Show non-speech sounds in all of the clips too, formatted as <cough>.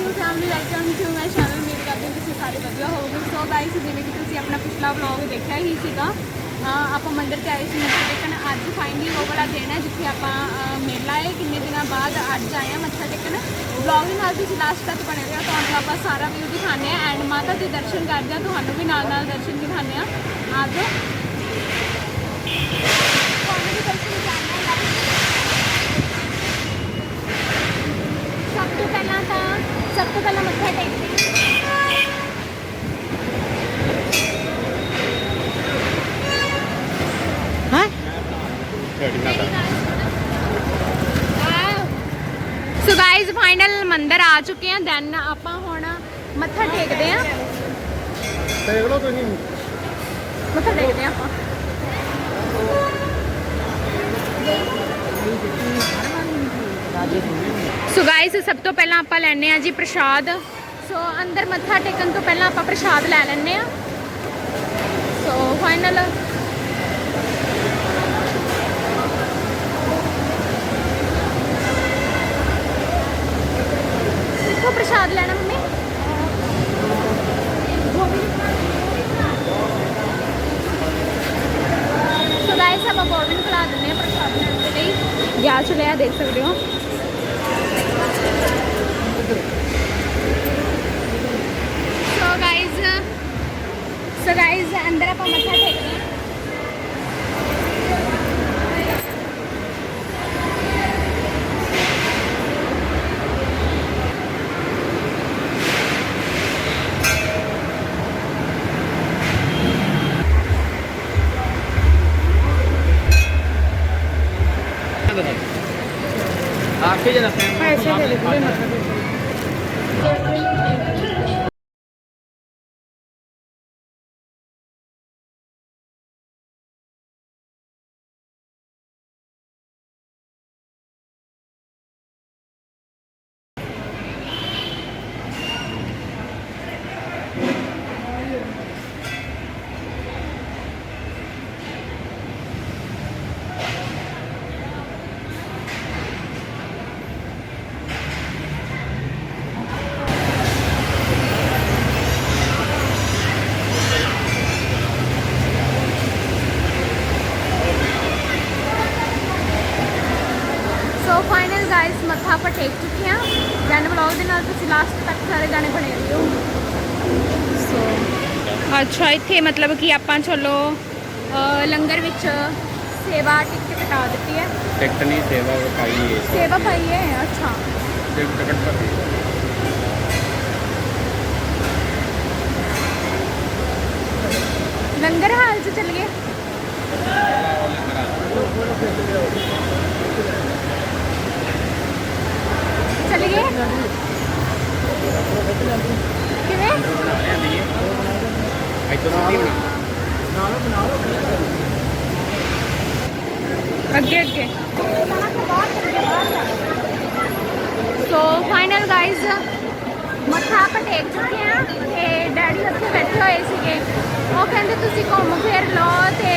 YouTube family welcome to my channel ਉਮੀਦ ਕਰਦੇ ਹਾਂ ਤੁਸੀਂ ਸਾਰੇ ਵਧੀਆ ਹੋਵੋਗੇ। ਸੋ ਗਾਇਸ ਜਿਵੇਂ ਕਿ ਤੁਸੀਂ ਆਪਣਾ ਪਿਛਲਾ ਵਲੌਗ ਦੇਖਿਆ ਹੀ ਸੀਗਾ ਆਪਾਂ ਮੰਦਰ ਤੇ ਆਏ ਸੀ ਮੱਥਾ ਟੇਕਣ ਅੱਜ ਫਾਈਨਲੀ ਉਹ ਵਾਲਾ ਦਿਨ ਹੈ ਜਿੱਥੇ ਆਪਾਂ ਮੇਲਾ ਹੈ। ਕਿੰਨੇ ਦਿਨਾਂ ਬਾਅਦ ਅੱਜ ਆਏ ਹਾਂ ਮੱਥਾ ਟੇਕਣ। ਵਲੌਗ ਦੇ ਨਾਲ ਤੁਸੀਂ ਲਾਸਟ ਤੱਕ ਬਣੇ ਰਹੋ। ਤੁਹਾਨੂੰ ਆਪਾਂ ਸਾਰਾ ਵਿਊ ਦਿਖਾਉਂਦੇ ਹਾਂ ਐਂਡ ਮਾਤਾ ਦੇ ਦਰਸ਼ਨ ਕਰਦੇ ਹਾਂ। ਤੁਹਾਨੂੰ ਵੀ ਨਾਲ ਨਾਲ ਦਰਸ਼ਨ ਦਿਖਾਉਂਦੇ ਹਾਂ। ਆਜੋ ਤੁਹਾਨੂੰ ਵੀ ਦਰਸ਼ਨ ਦਿਖਾਉਂਦੇ ਹਾਂ ਸਭ ਤੋਂ ਪਹਿਲਾਂ ਤਾਂ ਸਭ ਤੋਂ ਪਹਿਲਾਂ ਮੱਥਾ ਟੇਕਦੇ ਹਾਂ? ਹਾਂ ਸੋ ਗਾਇਜ਼ ਫਾਈਨਲ ਮੰਦਿਰ ਆ ਚੁੱਕੇ ਆ ਦੈਨ ਆਪਾਂ ਹੁਣ ਮੱਥਾ ਟੇਕਦੇ ਆ। ਦੇਖ ਲਓ ਤੁਸੀਂ। ਮੱਥਾ ਟੇਕਦੇ ਆ ਆਪਾਂ। ਸੋ ਗਾਇਜ਼ ਸਭ ਤੋਂ ਪਹਿਲਾਂ ਆਪਾਂ ਲੈਣੇ ਆ ਜੀ ਪ੍ਰਸ਼ਾਦ। ਸੋ ਅੰਦਰ ਮੱਥਾ ਟੇਕਣ ਤੋਂ ਪਹਿਲਾਂ ਆਪਾਂ ਪ੍ਰਸ਼ਾਦ ਲੈ ਲੈਣੇ ਆ ਸੋ ਫਾਈਨਲ ਕਿੱਥੋਂ ਪ੍ਰਸ਼ਾਦ ਲੈਣਾ ਮੰਮੀ? ਸੋ ਗਾਇਸ ਆਪਾਂ ਗੋਲਡਨ ਖਲਾ ਦਿੰਦੇ ਆ ਪ੍ਰਸ਼ਾਦ ਲੈਣ ਦੇ ਲਈ। ਗਿਆ ਚੁਲਿਆ ਦੇਖ ਸਕਦੇ ਹੋ ਸੋ ਗਾਇਸ ਸੋ ਗਾਇਸ ਅੰਦਰ ਆਪਾਂ ਮੱਥਾ ਟੇਕਦੇ ਹਾਂ ਆਖੇ ਜਨਾ ਪੈਸੇ ਦੇ ਦੇ ਸੋ ਫਾਈਨਲ ਗਾਇਸ ਮੱਥਾ ਆਪਾਂ ਟੇਕ ਚੁੱਕੇ ਹਾਂ ਜਨ ਵਲੌਗ ਦੇ ਨਾਲ ਤੁਸੀਂ ਲਾਸਟ ਤੱਕ ਸਾਰੇ ਗਾਣੇ ਬਣੇ ਰਹੋ ਸੋ ਅੱਛਾ ਇੱਥੇ ਮਤਲਬ ਕਿ ਆਪਾਂ ਚਲੋ ਲੰਗਰ ਵਿੱਚ ਸੇਵਾ ਟਿਕਟ ਕਟਾ ਦਿੱਤੀ ਹੈ। ਟਿਕਟ ਨਹੀਂ ਸੇਵਾ ਪਾਈ ਹੈ। ਸੇਵਾ ਪਾਈ ਹੈ ਅੱਛਾ। ਟਿਕਟ ਭਰੀ ਲੰਗਰ ਹਾਲ ਚ ਚੱਲ ਗਏ? ਚੱਲ ਗਏ? ਕਿਵੇਂ? ਇੱਥੋਂ ਸਿੱਧੀ ਬਣਾ। ਅੱਗੇ ਅੱਗੇ। ਸੋ ਫਾਈਨਲ ਗਾਇਜ਼ ਮੱਥਾ ਆਪਾਂ ਟੇਕ ਚੁੱਕੇ ਆ ਤੇ ਡੈਡੀ ਉੱਥੇ ਬੈਠੇ ਹੋਏ ਸੀਗੇ। ਉਹ ਕਹਿੰਦੇ, ਤੁਸੀਂ ਘੁੰਮ ਫਿਰ ਲਓ ਤੇ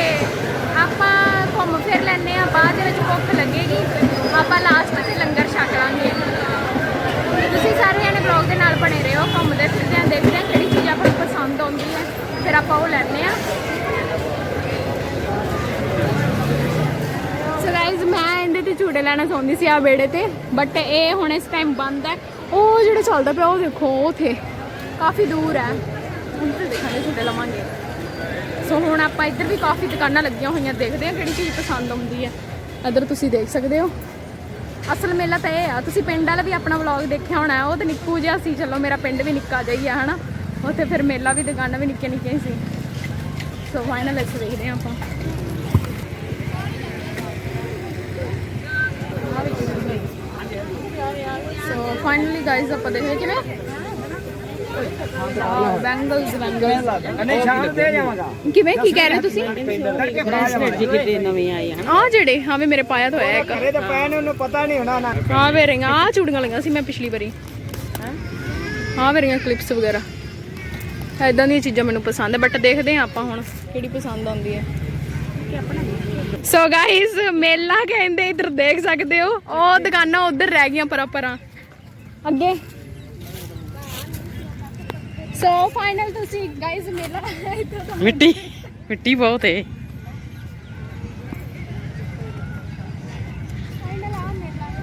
ਆਪਾਂ ਘੁੰਮ ਫਿਰ ਲੈਣੇ ਆ ਬਾਅਦ ਦੇ ਵਿੱਚ ਭੁੱਖ ਲੱਗੇਗੀ। ਆਪਾਂ ਲਾਸਟ ਤੇ ਲੰਗਰ ਛਕ ਲਾਂਗੇ। ਤੁਸੀਂ ਸਾਰੇ ਜਣੇ ਬਲੌਗ ਦੇ ਨਾਲ ਬਣੇ ਰਹੋ, ਘੁੰਮਦੇ ਫਿਰਦੇ ਆ ਦੇਖਦੇ ਆ ਕਿਹੜੀ ਚੀਜ਼ ਆਪਾਂ ਨੂੰ ਪਸੰਦ ਆਉਂਦੀ ਹੈ। ਫਿਰ ਆਪਾਂ ਉਹ ਲੈਣੇ ਆ ਸੋ ਗਾਇਜ਼ ਮੈਂ ਇਹਦੇ ਤੇ ਝੂਟੇ ਲੈਣਾ ਚਾਹੁੰਦੀ ਸੀ ਆ ਬੇੜੇ ਤੇ ਬਟ ਇਹ ਹੁਣ ਇਸ ਟਾਈਮ ਬੰਦ ਹੈ। ਉਹ ਜਿਹੜਾ ਚੱਲਦਾ ਪਿਆ, ਉਹ ਦੇਖੋ, ਉਹ ਉਥੇ ਕਾਫੀ ਦੂਰ ਹੈ। ਹੁਣ ਤੇ ਦੇਖਾਂਗੇ ਝੂਟੇ ਲਵਾਂਗੇ। ਸੋ ਹੁਣ ਆਪਾਂ ਇੱਧਰ ਵੀ ਕਾਫੀ ਦੁਕਾਨਾਂ ਲੱਗੀਆਂ ਹੋਈਆਂ, ਦੇਖਦੇ ਆ ਕਿਹੜੀ ਚੀਜ਼ ਪਸੰਦ ਆਉਂਦੀ ਹੈ। ਇੱਧਰ ਤੁਸੀਂ ਦੇਖ ਸਕਦੇ ਹੋ। ਅਸਲ ਮੇਲਾ ਤਾਂ ਇਹ ਆ, ਤੁਸੀਂ ਪਿੰਡ ਵਾਲਾ ਵੀ ਆਪਣਾ ਵਲੌਗ ਦੇਖਿਆ ਹੋਣਾ ਉਹ ਤਾਂ ਨਿੱਕੂ ਜਿਹਾ ਸੀ, ਚਲੋ ਮੇਰਾ ਪਿੰਡ ਵੀ ਨਿੱਕਾ ਜਿਹਾ ਹੀ ਆ, ਹਨਾ? ਉੱਥੇ ਫਿਰ ਮੇਲਾ ਵੀ ਦੁਕਾਨਾਂ ਵੀ ਨਿੱਕੀਆਂ ਨਿੱਕੀਆਂ ਸੀ। ਸੋ ਫਾਈਨਲ ਇੱਥੇ ਦੇਖਦੇ ਆਪਾਂ। ਸੋ ਫਾਈਨਲੀ ਗਾਇਜ਼ ਆਪਾਂ ਦੇਖਦੇ ਕਿਵੇਂ। ਬੈਂਗਲਸ ਬੈਂਗਲਸ ਨਹੀਂ ਸ਼ਾਮ ਦੇ ਜਾਵਾਂਗਾ। ਕਿਵੇਂ ਕੀ ਕਹਿ ਰਹੇ ਤੁਸੀਂ? ਬ੍ਰੈਸਲੇਟ ਜੀ ਕਿਤੇ ਨਵੇਂ ਆਏ ਹਨ ਆ ਜਿਹੜੇ ਹਾਂ ਵੀ ਮੇਰੇ ਪਾਇਆ ਤਾਂ ਹੋਇਆ ਇੱਕ। ਇਹ ਤਾਂ ਪੈਨ ਉਹਨੂੰ ਪਤਾ ਨਹੀਂ ਹੋਣਾ ਨਾ। ਹਾਂ ਵੇਰੀਆਂ ਆ ਚੂੜੀਆਂ ਲਈਆਂ ਸੀ ਮੈਂ ਪਿਛਲੀ ਵਾਰੀ। ਹਾਂ। ਵੇਰੀਆਂ ਕਲਿੱਪਸ ਵਗੈਰਾ। ਐਦਾਂ ਦੀਆਂ ਚੀਜ਼ਾਂ ਮੈਨੂੰ ਪਸੰਦ ਹੈ ਬਟ ਦੇਖਦੇ ਹਾਂ ਆਪਾਂ ਹੁਣ ਕਿਹੜੀ ਪਸੰਦ ਆਉਂਦੀ ਹੈ। ਸੋ ਗਾਇਸ ਮੇਲਾ ਕਹਿੰਦੇ, ਇੱਧਰ ਦੇਖ ਸਕਦੇ ਹੋ, ਉਹ ਦੁਕਾਨਾਂ ਉਧਰ ਰਹਿ ਗਈਆਂ ਪਰਾਂ ਪਰਾਂ ਅੱਗੇ। ਸੋ ਫਾਈਨਲ ਤੁਸੀਂ ਗਾਇਸ ਮੇਲਾ ਮਿੱਟੀ ਮਿੱਟੀ ਬਹੁਤ ਏ ਫਾਈਨਲ ਆ ਮੇਲਾ ਹੈ।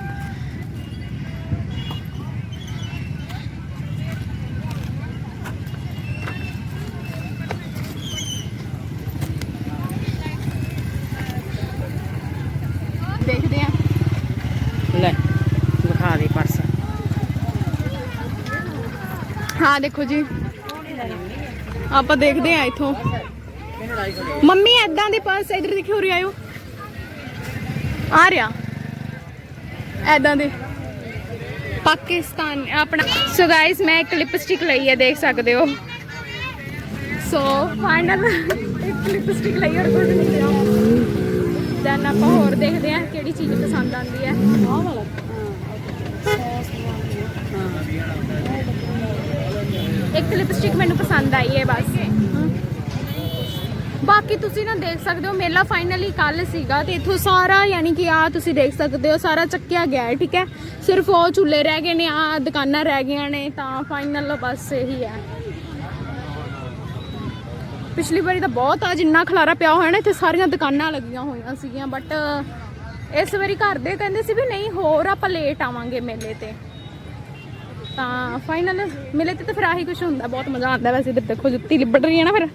ਦੇਖਦੇ ਆ ਲੈ ਦਿਖਾ ਦੇ ਪਰਸ ਹਾਂ ਦੇਖੋ ਜੀ। ਆਪਾਂ ਦੇਖਦੇ ਆ ਇਥੋਂ। ਮੰਮੀ ਐਦਾਂ ਦੇ ਪਰਸ ਇਧਰ ਦੇਖਿਓ ਉਰੇ ਆਇਓ। ਆ ਰਿਹਾ। ਐਦਾਂ ਦੇ। ਪਾਕਿਸਤਾਨ, ਆਪਣਾ। ਸੋ ਗਾਇਸ ਮੈਂ ਇੱਕ ਲਿਪਸਟਿਕ ਲਈ ਹੈ, ਦੇਖ ਸਕਦੇ ਹੋ। ਸੋ ਫਾਈਨਲ ਇੱਕ ਲਿਪਸਟਿਕ ਲਈ ਔਰ ਕੁਝ ਨਹੀਂ ਲਿਆ। ਦੈਨ ਆਪਾਂ ਹੋਰ ਦੇਖਦੇ ਆ ਕਿਹੜੀ ਚੀਜ਼ ਪਸੰਦ ਆਉਂਦੀ ਹੈ। ਆਹ ਵਾਲਾ ਇੱਕ ਲਿਪਸਟਿਕ ਮੈਨੂੰ ਪਸੰਦ ਆਈ ਹੈ ਬਸ। ਬਾਕੀ ਤੁਸੀਂ ਨਾ ਦੇਖ ਸਕਦੇ ਹੋ, ਮੇਲਾ ਫਾਈਨਲੀ ਕੱਲ ਸੀਗਾ ਤੇ ਇਥੋਂ ਸਾਰਾ ਯਾਨੀ ਕਿ ਆ ਤੁਸੀਂ ਦੇਖ ਸਕਦੇ ਹੋ, ਸਾਰਾ ਚੱਕਿਆ ਗਿਆ ਹੈ, ਠੀਕ ਹੈ? ਸਿਰਫ ਉਹ ਚੁੱਲ੍ਹੇ ਰਹਿ ਗਏ ਨੇ ਆ ਦੁਕਾਨਾਂ ਰਹਿ ਗਈਆਂ ਨੇ, ਤਾਂ ਫਾਈਨਲ ਬਸ ਇਹੀ ਹੈ। ਪਿਛਲੀ ਵਾਰੀ ਤਾਂ ਬਹੁਤ ਆ, ਜਿੰਨਾ ਖਲਾਰਾ ਪਿਆ ਹੋਇਆ ਨਾ, ਇੱਥੇ ਸਾਰੀਆਂ ਦੁਕਾਨਾਂ ਲੱਗੀਆਂ ਹੋਈਆਂ ਸੀਗੀਆਂ ਬਟ ਇਸ ਵਾਰੀ ਘਰ ਦੇ ਕਹਿੰਦੇ ਸੀ ਵੀ ਨਹੀਂ, ਹੋਰ ਆਪਾਂ ਲੇਟ ਆਵਾਂਗੇ ਮੇਲੇ ਤੇ। ਤਾਂ ਫਾਈਨਲ ਮਿਲੇ ਤੇ ਤਾਂ ਫਿਰ ਆਹੀ ਕੁਝ ਹੁੰਦਾ ਬਹੁਤ ਮਜ਼ਾ ਆਉਂਦਾ ਵੈਸੇ ਇੱਧਰ ਦੇਖੋ ਜੁੱਤੀ ਲਿਬੜ ਰਹੀ ਹੈ ਨਾ ਫਿਰ।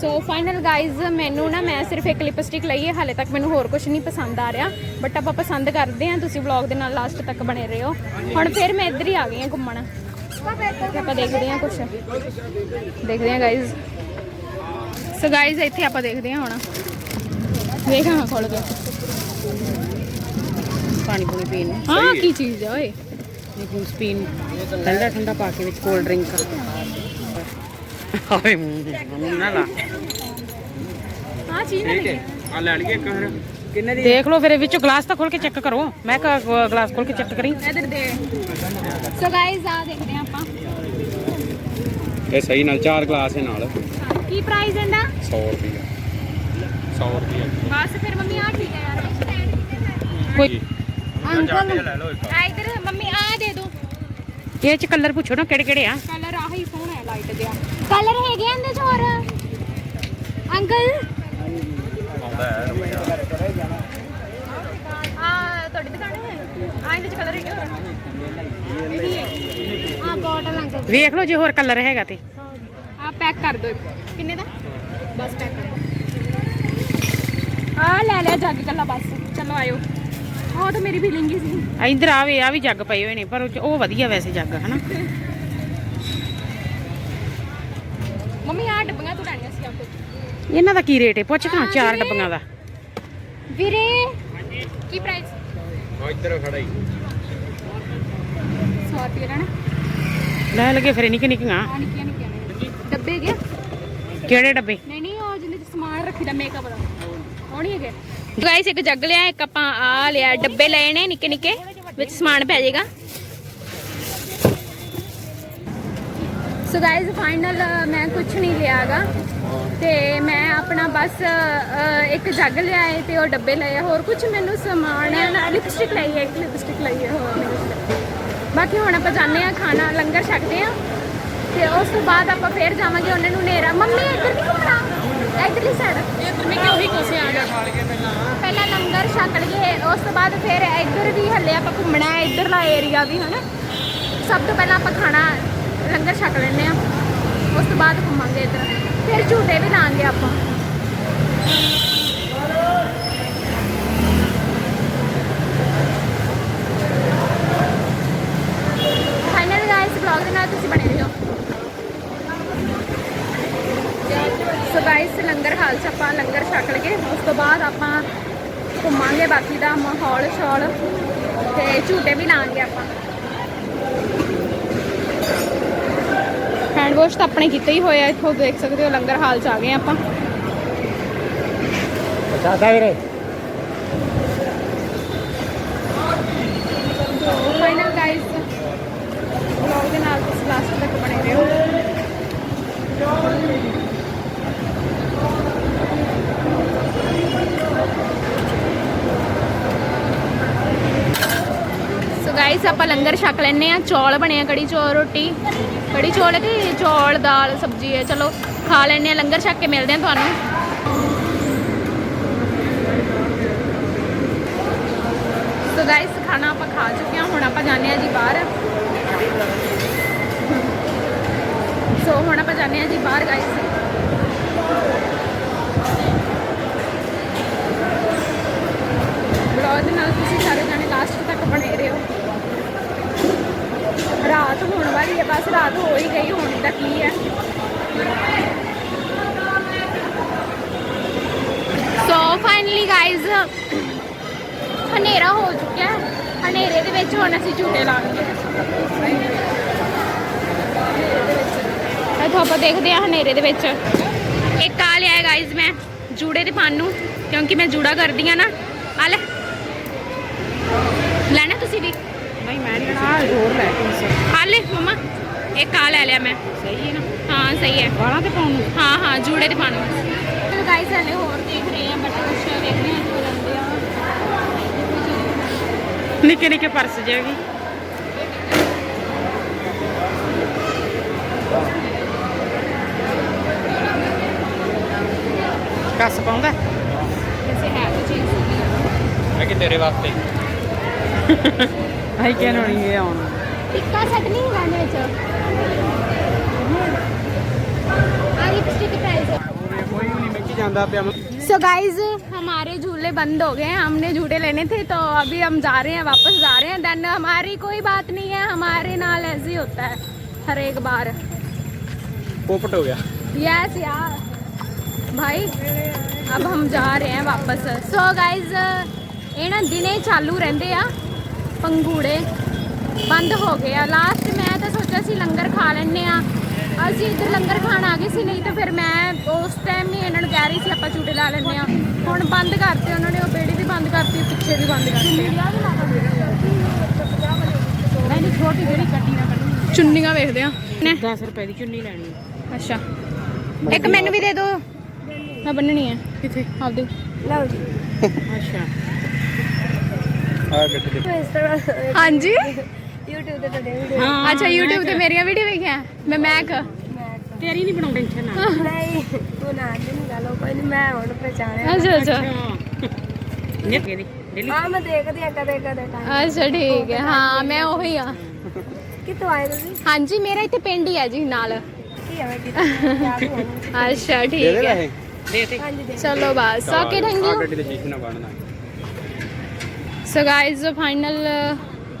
ਸੋ ਫਾਈਨਲ ਗਾਇਜ਼ ਮੈਨੂੰ ਨਾ ਮੈਂ ਸਿਰਫ ਇੱਕ ਲਿਪਸਟਿਕ ਲਈ ਹੈ ਹਾਲੇ ਤੱਕ ਮੈਨੂੰ ਹੋਰ ਕੁਝ ਨਹੀਂ ਪਸੰਦ ਆ ਰਿਹਾ ਬਟ ਆਪਾਂ ਪਸੰਦ ਕਰਦੇ ਹਾਂ ਤੁਸੀਂ ਵਲੌਗ ਦੇ ਨਾਲ ਲਾਸਟ ਤੱਕ ਬਣੇ ਰਹੋ। ਹੁਣ ਫਿਰ ਮੈਂ ਇੱਧਰ ਹੀ ਆ ਗਈ ਹਾਂ ਘੁੰਮਣ। ਆਪਾਂ ਦੇਖਦੇ ਹਾਂ ਕੁਝ ਦੇਖਦੇ ਹਾਂ ਗਾਇਜ਼ ਸੋ ਗਾਇਜ਼ ਇੱਥੇ ਆਪਾਂ ਦੇਖਦੇ ਹਾਂ ਹੁਣ। ਵੇਖ ਹਾਂ ਖੋਲ ਕੇ। ਪਾਣੀ ਪੂਣੀ ਪੀਣ ਹਾਂ ਕੀ ਚੀਜ਼ ਹੈ ਓਏ। ਜੂਸ ਪੀਣ ਠੰਡਾ ਠੰਡਾ ਪਾ ਕੇ ਵਿੱਚ ਕੋਲਡ ਡਰਿੰਕ ਹਾਏ ਮੂੰਹ ਮੂੰਹ ਨਾ ਲਾ ਹਾਂ ਚੀਜ਼ ਨਾ ਲੱਗੀ ਆ ਲੈ ਲਈਏ ਇੱਕ ਫਿਰ ਕਿੰਨੇ ਦੀ? ਦੇਖ ਲਓ ਫਿਰ ਇਹ ਵਿੱਚੋਂ ਗਲਾਸ ਤਾਂ ਖੋਲ ਕੇ ਚੈੱਕ ਕਰੋ। ਮੈਂ ਕਹਾ ਗਲਾਸ ਖੋਲ ਕੇ ਚੈੱਕ ਕਰੀ। ਇਧਰ ਦੇ। ਸੋ ਗਾਇਜ਼ ਆ ਦੇਖਦੇ ਹਾਂ ਆਪਾਂ। ਇਹ ਸਹੀ ਨਾਲ ਚਾਰ ਗਲਾਸ ਹੈ ਨਾਲ। ਕੀ ਪ੍ਰਾਈਸ ਇਹਦਾ? 100 ਰੁਪਏ 100 ਰੁਪਏ ਬਸ ਫਿਰ ਮੰਮੀ ਆ ਠੀਕ ਹੈ ਯਾਰ। ਅੰਕਲ ਲੈ ਲਓ ਇੱਕ। ਆ ਇਧਰ ਮੰਮੀ ਆ ਦੇ ਦੋ। ਇਹ ਚ ਕਲਰ ਪੁੱਛੋ ਨਾ ਕਿਹੜੇ ਕਿਹੜੇ ਆ। ਕਲਰ ਆਹੀ ਸੋਹਣਾ ਹੈ ਲਾਈਟ ਜਿਹਾ। ਕਲਰ ਹੈਗੇ ਆ ਇਹਦੇ ਚ ਹੋਰ? ਅੰਕਲ? ਆਉਂਦਾ ਹੈ ਰੁਪਿਆ ਆ ਤੁਹਾਡੀ ਦੁਕਾਨ ਹੈ? ਆ ਇਹਦੇ ਚ ਕਲਰ ਹੈਗੇ ਹੋਰ? ਇਹੀ ਹੈ। ਆ ਬੋਟਲ ਅੰਕਲ। ਵੇਖ ਲਓ ਜੇ ਹੋਰ ਕਲਰ ਹੈਗਾ ਤੇ। ਆ ਪੈਕ ਕਰ ਦਿਓ ਇੱਕ। ਕਿੰਨੇ ਦਾ? ਬਸ ਪੈਕ ਕਰ ਆ ਲੈ ਲਿਆ ਜੱਗ ਕੱਲਾ ਬਸ। ਚਲੋ ਆਇਓ। ਉਹ ਤਾਂ ਮੇਰੀ ਫੀਲਿੰਗ ਹੀ ਸੀ। ਆ ਇੱਧਰ ਆਵੇ ਆ ਵੀ ਜੱਗ ਪਏ ਹੋਏ ਨੇ ਪਰ ਉਹ 'ਚ- ਉਹ ਵਧੀਆ ਵੈਸੇ ਜੱਗ ਹਨਾ। ਮੰਮੀ ਆ ਡੱਬੀਆਂ ਤੂੰ ਲੈਣੀਆਂ ਸੀ ਆਪਕੋ ਇਹਨਾਂ ਦਾ ਕੀ ਰੇਟ ਹੈ ਪੁੱਛ ਤਾਂ ਚਾਰ ਡੱਬੀਆਂ ਦਾ। ਵੀਰੇ ਕੀ ਪ੍ਰਾਈਸ ਉਹ ਇੱਧਰ ਖੜਾ ਹੀ। 100 ਰੁਪਏ ਲੈਣਾ। ਲੈ ਲਗੇ ਫਿਰ ਨਿੱਕੇ ਨਿੱਕੀਆਂ ਆ ਨਿੱਕੀਆਂ ਨਿੱਕੀਆਂ ਨੇ। ਡੱਬੇ ਗਿਆ ਕਿਹੜੇ ਡੱਬੇ? ਨਹੀਂ ਨਹੀਂ ਉਹ ਜਿਹਦੇ ਚ ਸਮਾਨ ਰੱਖੀਦਾ ਮੇਕਅਪ ਦਾ ਨਹੀਂ ਹੈਗੇ। ਗਾਇਸ ਇੱਕ ਜੱਗ ਲਿਆ, ਇੱਕ ਆਪਾਂ ਆ ਲਿਆ, ਡੱਬੇ ਲਏ ਨੇ ਨਿੱਕੇ ਨਿੱਕੇ, ਵਿੱਚ ਸਮਾਨ ਪੈ ਜਾਏਗਾ। ਸੋ ਗਾਇਸ ਫਾਈਨਲ ਮੈਂ ਕੁਝ ਨਹੀਂ ਲਿਆਗਾ ਤੇ ਮੈਂ ਆਪਣਾ ਬਸ ਇੱਕ ਜੱਗ ਲਿਆ ਹੈ ਤੇ ਉਹ ਡੱਬੇ ਲਏ ਹੋਰ ਕੁਝ ਮੈਨੂੰ ਸਮਾਨ ਹੈ ਲਿਪਸਟਿਕ ਲਈ ਹੈ ਇੱਕ ਲਿਪਸਟਿਕ ਲਈ ਹੈ ਹੋਰ ਬਾਕੀ ਹੁਣ ਆਪਾਂ ਜਾਂਦੇ ਆ ਖਾਣਾ, ਲੰਗਰ ਛਕਦੇ ਆ ਤੇ ਉਸ ਤੋਂ ਬਾਅਦ ਆਪਾਂ ਫੇਰ ਜਾਵਾਂਗੇ, ਉਹਨਾਂ ਨੂੰ ਨੇਰਾ। ਮੰਮੀ, ਇੱਧਰ ਨਹੀਂ ਘੁੰਮਣਾ। ਇੱਧਰਲੀ ਸਾਈਡ ਇੱਧਰ ਮੈਂ ਕਿਉਂ ਹੀ ਕੋਸੇ ਆ ਗਿਆ। ਪਹਿਲਾਂ ਲੰਗਰ ਛਕ ਲਈਏ ਉਸ ਤੋਂ ਬਾਅਦ ਫਿਰ ਇੱਧਰ ਵੀ ਹੱਲੇ ਆਪਾਂ ਘੁੰਮਣਾ ਹੈ ਇੱਧਰਲਾ ਏਰੀਆ ਵੀ ਹਨਾ? ਸਭ ਤੋਂ ਪਹਿਲਾਂ ਆਪਾਂ ਖਾਣਾ ਲੰਗਰ ਛਕ ਲੈਂਦੇ ਆ ਉਸ ਤੋਂ ਬਾਅਦ ਘੁੰਮਾਂਗੇ ਇੱਧਰ। ਫਿਰ ਝੂਟੇ ਵੀ ਲਾਂਗੇ ਆਪਾਂ। ਫਾਈਨਲ ਗਾਇਸ ਵਲੌਗ ਦੇ ਨਾਲ ਤੁਸੀਂ ਬਣੇ ਰਹੋ ਸੋ ਗਾਇਸ ਲੰਗਰ ਹਾਲ ਚ ਆਪਾਂ ਲੰਗਰ ਛਕ ਲਈਏ ਉਸ ਤੋਂ ਬਾਅਦ ਆਪਾਂ ਘੁੰਮਾਂਗੇ ਬਾਕੀ ਦਾ ਮਾਹੌਲ ਸ਼ੌਲ ਤੇ ਝੂਟੇ ਵੀ ਲਾਂਗੇ ਆਪਾਂ। ਹੈਂਡ ਵਾਸ਼ ਤਾਂ ਆਪਣੇ ਕੀਤੇ ਹੀ ਹੋਇਆ ਇੱਥੋਂ ਦੇਖ ਸਕਦੇ ਹੋ ਲੰਗਰ ਹਾਲ ਚ ਆ ਗਏ ਆਪਾਂ। ਸਾਦਾ ਵੀਰੇ। ਫਾਈਨਲ ਗਾਇਸ ਵਲੌਗ ਦੇ ਨਾਲ ਤੁਸੀਂ ਲਾਸਟ ਤੱਕ ਬਣੇ ਰਹੋ। ਗਾਇਸ ਆਪਾਂ ਲੰਗਰ ਛਕ ਲੈਨੇ ਆ ਚੌਲ ਬਣੇ ਆ, ਕੜੀ ਚੌਲ, ਰੋਟੀ। ਕੜੀ ਚੌਲ ਕਿ ਚੌਲ, ਦਾਲ, ਸਬਜ਼ੀ ਹੈ? ਚਲੋ, ਖਾ ਲੈਨੇ ਆ ਲੰਗਰ ਛਕ ਕੇ ਮਿਲਦੇ ਆ ਤੁਹਾਨੂੰ। ਸੋ ਗਾਇਸ ਖਾਣਾ ਆਪਾਂ ਖਾ ਚੁੱਕੇ ਹਾਂ। ਹੁਣ ਆਪਾਂ ਜਾਂਦੇ ਆ ਜੀ ਬਾਹਰ। ਸੋ ਹੁਣ ਆਪਾਂ ਜਾਂਦੇ ਆ ਜੀ ਬਾਹਰ ਗਾਇਸ ਬਲੌਗ ਦੇ ਨਾਲ ਤੁਸੀਂ ਸਾਰੇ ਜਾਣੇ ਲਾਸਟ ਤੱਕ ਬਣੇ ਰਹੋ। ਰਾਤ ਹੋਣ ਵਾਲੀ ਹੈ, ਬਸ ਰਾਤ ਹੋ ਹੀ ਗਈ, ਹੋਣੀ ਤਾਂ ਕੀ ਹੈ। ਸੋ ਫਾਈਨਲੀ ਗਾਇਜ਼ ਹਨੇਰਾ ਹੋ ਚੁੱਕਿਆ ਹਨੇਰੇ ਦੇ ਵਿੱਚ ਹੁਣ ਅਸੀਂ ਝੂਟੇ ਲਾਵਾਂਗੇ ਇੱਥੋਂ ਆਪਾਂ ਦੇਖਦੇ ਹਾਂ ਹਨੇਰੇ ਦੇ ਵਿੱਚ। ਇੱਕ ਆ ਲਿਆ ਗਾਇਜ਼ ਮੈਂ ਜੂੜੇ ਦੇ ਪਾਣ ਨੂੰ, ਕਿਉਂਕਿ ਮੈਂ ਜੂੜਾ ਕਰਦੀ ਆ ਨਾ। ਆ ਲੈ। ਲੈਣਾ ਤੁਸੀਂ ਵੀ। ਨਹੀਂ ਮੈਂ ਨਹੀਂ ਆ ਹੋਰ ਲੈ ਤੂੰ ਆ ਲੈ ਮਮਾ। ਇੱਕ ਆ ਲੈ ਲਿਆ ਮੈਂ। ਸਹੀ ਹੈ ਨਾ? ਹਾਂ ਸਹੀ ਹੈ। ਵਾਲਾਂ ਤੇ ਪਾਉਣ ਨੂੰ? ਹਾਂ ਹਾਂ ਜੂੜੇ ਦੇ ਪਾਣ ਨੂੰ। ਚਲੋ ਗਾਇਜ਼ ਹਲੇ ਹੋਰ ਦੇਖ ਰਹੇ ਆ ਬਟ ਕੁਛ ਵੇਖਦੇ ਆ ਜੋ ਲੈਂਦੇ ਆ। ਨਿੱਕੇ ਨਿੱਕੇ ਪਰਸ ਜਿਹੇ ਵੀ। ਕੱਸ ਪਾਉਂਦਾ? ਵੈਸੇ ਹੈ ਤਾਂ ਚੀਜ਼। ਹੈ ਕਿ ਤੇਰੇ ਵਾਸਤੇ? ਆਈ ਕਹਿਣ ਹੋਣੀ ਇਹ ਆਉਣਾ ਟਿੱਕਾ ਸੈੱਟ ਨਹੀਂ ਹੈਗਾ ਇਹਦੇ ਵਿੱਚ ਆ ਲਿਪਸਟਿਕ प्राइस है ਕੋਈ ਵੀ ਨਹੀਂ ਮਿੱਕੀ ਜਾਂਦਾ ਪਿਆ सो गाइज हमारे झूले बंद हो गए हैं हमने झूले लेने थे तो अभी हम जा रहे हैं वापस जा रहे हैं देन हमारी कोई बात नहीं है हमारे नाल ऐसे ही होता है हर एक बार पोपट हो गया यस यार भाई अब हम जा रहे हैं वापस सो गाइज ਇਹ ਨਾ ਦਿਨੇ ਚਾਲੂ ਰਹਿੰਦੇ ਆ ਪੰਗੂੜੇ ਬੰਦ ਹੋ ਗਏ ਆ। ਲਾਸਟ ਮੈਂ ਤਾਂ ਸੋਚਿਆ ਸੀ ਲੰਗਰ ਖਾ ਲੈਣੇ ਆ। ਅਸੀਂ ਇੱਧਰ ਲੰਗਰ ਖਾਣ ਆ ਗਏ ਸੀ ਨਹੀਂ ਤਾਂ ਫਿਰ ਮੈਂ ਉਸ ਟਾਈਮ ਹੀ ਇਹਨਾਂ ਨੂੰ ਕਹਿ ਰਹੀ ਸੀ ਆਪਾਂ ਝੂਟੇ ਲਾ ਲੈਣੇ ਆ। ਹੁਣ ਬੰਦ ਕਰਤੇ ਉਹਨਾਂ ਨੇ ਉਹ ਬੇੜੀ ਵੀ ਬੰਦ ਕਰਤੀ ਪਿੱਛੇ ਵੀ ਬੰਦ ਕਰਤੀ। ਨਹੀਂ ਨਹੀਂ ਛੋਟੀ ਜਿਹੜੀ ਕੱਟੀ ਨਾ ਕੱਢੀ। ਚੁੰਨੀਆਂ ਵੇਖਦੇ ਆ। 10 ਰੁਪਏ ਦੀ ਚੁੰਨੀ ਲੈਣੀ ਹੈ ਅੱਛਾ। ਇੱਕ ਮੈਨੂੰ ਵੀ ਦੇ ਦਿਓ ਮੈਂ ਬੰਨਣੀ ਹੈ ਕਿੱਥੇ? ਆਪਦੇ। ਅੱਛਾ। ਆ ਗੱਡੀ ਦੇ। ਹਾਂਜੀ? YouTube ਤੇ ਤੁਹਾਡੇ ਵੀਡੀਓ ਹਾਂ ਅੱਛਾ YouTube ਤੇ ਮੇਰੀਆਂ ਵੀਡੀਓ ਵੇਖਿਆ? ਮੈਂ ਮੈਕ ਤੇਰੀ ਨਹੀਂ ਬਣਾਉ ਟੈਨਸ਼ਨ ਨਾ। ਨਹੀਂ ਤੂੰ ਨਾ ਦਿਨ ਗਾਲੋ ਕੋਈ ਨਹੀਂ ਮੈਂ ਹੁਣ ਪਛਾਣਿਆ ਅੱਛਾ ਅੱਛਾ। ਨਿੱਕੇ ਦੀ ਡੇਲੀ। ਆ ਮੈਂ ਦੇਖਦੀ ਆ ਕਦੇ ਕਦੇ ਟਾਈਮ ਅੱਛਾ ਠੀਕ ਹੈ। ਹਾਂ ਮੈਂ ਉਹੀ ਆ। ਕਿੱਥੋਂ ਆਏ ਤੁਸੀਂ? ਹਾਂਜੀ ਮੇਰਾ ਇੱਥੇ ਪਿੰਡ ਹੀ ਹੈ ਜੀ ਨਾਲ। ਕੀ ਆ ਮੈਂ ਕਿੱਥੇ? ਨਹੀਂ। ਅੱਛਾ ਠੀਕ ਹੈ। ਦੇ ਦੇ। ਚਲੋ ਬਸ ਓਕੇ ਥੈਂਕ ਆ ਯੂ ਗੱਡੀ ਦੇ ਸ਼ੀਸ਼ੇ ਨਾਲ ਬਣਨਾ सो गाइस फाइनल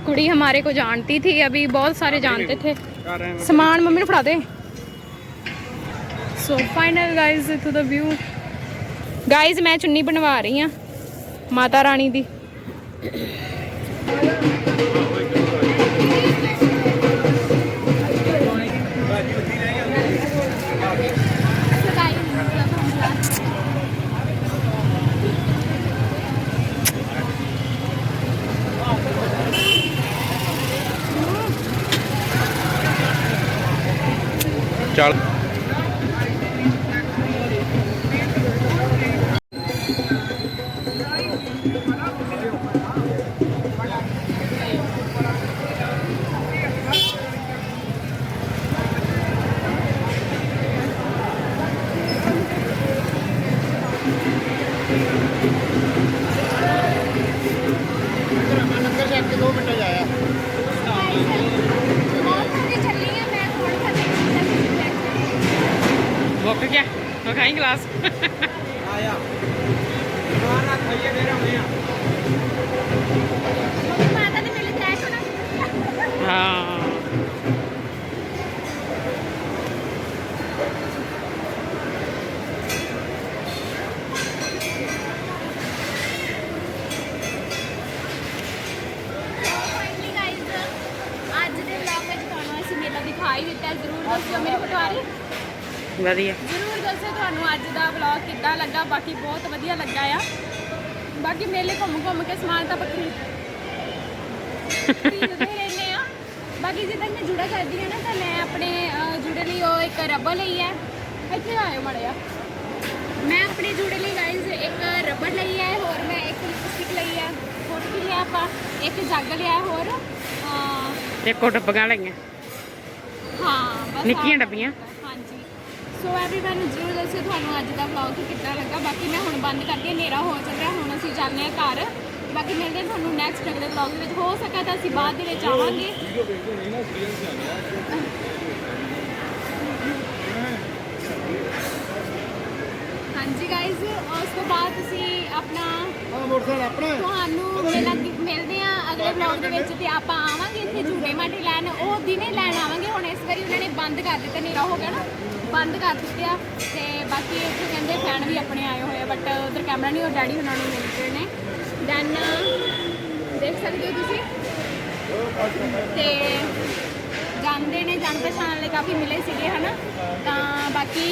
कुड़ी हमारे को जानती थी अभी बहुत सारे जानते थे ਕਰ ਰਹੇ ਹਾਂ ਸਮਾਨ ਮੰਮੀ ਨੂੰ ਫੜਾ ਦੇ ਸੋ ਫਾਈਨਲ ਗਾਇਜ਼ ਇਥੋਂ ਦਾ ਵਿਊ ਗਾਇਜ਼ ਮੈਂ ਚੁੰਨੀ ਬਣਵਾ ਰਹੀ ਆ ਮਾਤਾ ਰਾਣੀ ਦੀ ਚੱਲ ਆਇਆ ਮਾਰਾ ਖਾਈਏ ਦੇ ਰਹੇ ਆ ਮਾਤਾ ਨੇ ਮੇਰੇ ਕੈਸ਼ ਹੋਣਾ ਹਾਂ ਫਾਈਨਲੀ ਅੱਜ ਦੇ ਦਿੱਤਾ ਹੈ। ਜ਼ਰੂਰ ਦੱਸਿਓ ਮੇਰੀ ਪਟਵਾਰੀ ਵਧੀਆ। ਜ਼ਰੂਰ ਦੱਸਿਓ ਤੁਹਾਨੂੰ ਅੱਜ ਦਾ ਵਲੌਗ ਕਿੱਦਾਂ ਲੱਗਾ? ਬਾਕੀ ਬਹੁਤ ਵਧੀਆ ਲੱਗਾ ਆ। ਬਾਕੀ ਮੇਲੇ ਘੁੰਮ ਘੁੰਮ ਕੇ ਸਮਾਨ ਤਾਂ ਬੱਕਰੀ ਖਰੀਦਦੇ <laughs> ਰਹਿੰਦੇ ਆ। ਬਾਕੀ ਜਿੱਦਾਂ ਮੈਂ ਜੁੜਾ ਕਰਦੀ ਹਾਂ ਨਾ ਤਾਂ ਮੈਂ ਆਪਣੇ ਅਹ, ਜੁੜੇ ਲਈ ਉਹ ਇੱਕ ਰਬੜ ਲਈ ਹੈ। ਇੱਥੇ ਆਇਓ ਮੜਿਆ ਮੈਂ ਆਪਣੇ ਜੁੜੇ ਲਈ ਗਾਇਜ਼ ਇੱਕ ਰਬੜ ਲਈ ਹੈ ਹੋਰ ਮੈਂ ਇੱਕ ਲਿਪਸਟਿਕ ਲਈ ਹੈ। ਹੋਰ ਕੀ ਲਿਆ ਆਪਾਂ? ਇੱਕ ਜੱਗ ਲਿਆ ਹੋਰ ਅਹ, ਇੱਕੋ ਡੱਬੀਆਂ ਲਈਆਂ। ਹਾਂ ਬਸ ਨਿੱਕੀਆਂ ਡੱਬੀਆਂ? ਸੋ ਐਵਰੀਵਨ ਜਰੂਰ ਦੱਸਿਓ ਤੁਹਾਨੂੰ ਅੱਜ ਦਾ ਵਲੌਗ ਕਿੱਦਾਂ ਲੱਗਾ। ਬਾਕੀ ਮੈਂ ਹੁਣ ਬੰਦ ਕਰਦੀ ਹਾਂ ਹਨੇਰਾ ਹੋ ਚੱਲ ਰਿਹਾ ਹੁਣ ਅਸੀਂ ਚੱਲਦੇ ਹਾਂ ਘਰ। ਬਾਕੀ ਮਿਲਦੇ ਹਾਂ ਤੁਹਾਨੂੰ ਨੈਕਸਟ ਅਗਲੇ ਵਲੌਗ ਦੇ ਵਿੱਚ। ਹੋ ਸਕਿਆ ਤਾਂ ਅਸੀਂ ਬਾਅਦ ਦੇ ਵਿੱਚ ਆਵਾਂਗੇ। ਹਾਂਜੀ ਗਾਇਜ਼ ਉਸ ਤੋਂ ਬਾਅਦ ਤੁਸੀਂ ਆਪਣਾ ਤੁਹਾਨੂੰ ਮਿਲਾਂਗੇ ਮਿਲਦੇ ਆ ਅਗਲੇ ਵਲੌਗ ਦੇ ਵਿੱਚ ਤੇ ਆਪਾਂ ਆਵਾਂਗੇ ਇੱਥੇ ਝੂਟੇ ਮਾਟੇ ਲੈਣ। ਉਹ ਦਿਨੇ ਲੈਣ ਆਵਾਂਗੇ ਹੁਣ ਇਸ ਵਾਰੀ ਉਹਨਾਂ ਨੇ ਬੰਦ ਕਰ ਦਿੱਤੇ ਹਨੇਰਾ ਹੋ ਗਿਆ ਨਾ। ਬੰਦ ਕਰ ਦਿੱਤੇ ਆ ਤੇ ਬਾਕੀ ਇੱਥੇ ਕਹਿੰਦੇ ਫੈਨ ਵੀ ਆਪਣੇ ਆਏ ਹੋਏ ਆ ਬਟ ਉਧਰ ਕੈਮਰਾ ਨਹੀਂ ਉਹ ਡੈਡੀ ਉਹਨਾਂ ਨੂੰ ਮਿਲ ਰਹੇ ਨੇ। ਦੈਨ ਦੇਖ ਸਕਦੇ ਹੋ ਤੁਸੀਂ? ਤੇ ਜਾਂਦੇ ਨੇ, ਜਾਣ ਪਛਾਣ ਵਾਲੇ ਕਾਫੀ ਮਿਲੇ ਸੀਗੇ, ਹਨਾ? ਤਾਂ ਬਾਕੀ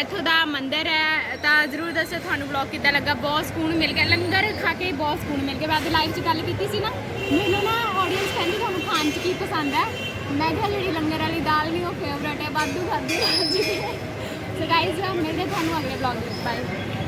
ਇੱਥੋਂ ਦਾ ਮੰਦਿਰ ਹੈ, ਤਾਂ ਜ਼ਰੂਰ ਦੱਸਿਓ ਤੁਹਾਨੂੰ ਵਲੌਗ ਕਿੱਦਾਂ ਲੱਗਾ। ਬਹੁਤ ਸਕੂਨ ਮਿਲ ਗਿਆ। ਲੰਗਰ ਖਾ ਕੇ ਬਹੁਤ ਸਕੂਨ ਮਿਲ ਗਿਆ। ਮੈਂ ਅੱਜ ਲਾਈਵ 'ਚ ਗੱਲ ਕੀਤੀ ਸੀ ਨਾ, ਮੈਨੂੰ ਨਾ ਆਡੀਅנס ਕਹਿੰਦੀ ਤੁਹਾਨੂੰ ਖਾਣ 'ਚ ਕੀ ਪਸੰਦ ਹੈ? ਮੈਂ ਕਿਹਾ ਜਿਹੜੀ ਲੰਗਰ ਵਾਲੀ ਦਾਲ ਨਹੀਂ ਉਹ ਫੇਵਰਟ ਹੈ, ਵਾਧੂ ਖਾਦੀ ਜੀ ਸੋ ਗਾਇਜ਼ ਮਿਲਦੇ ਤੁਹਾਨੂੰ ਅਗਲੇ ਵਲੌਗ ਵਿੱਚ। ਬਾਏ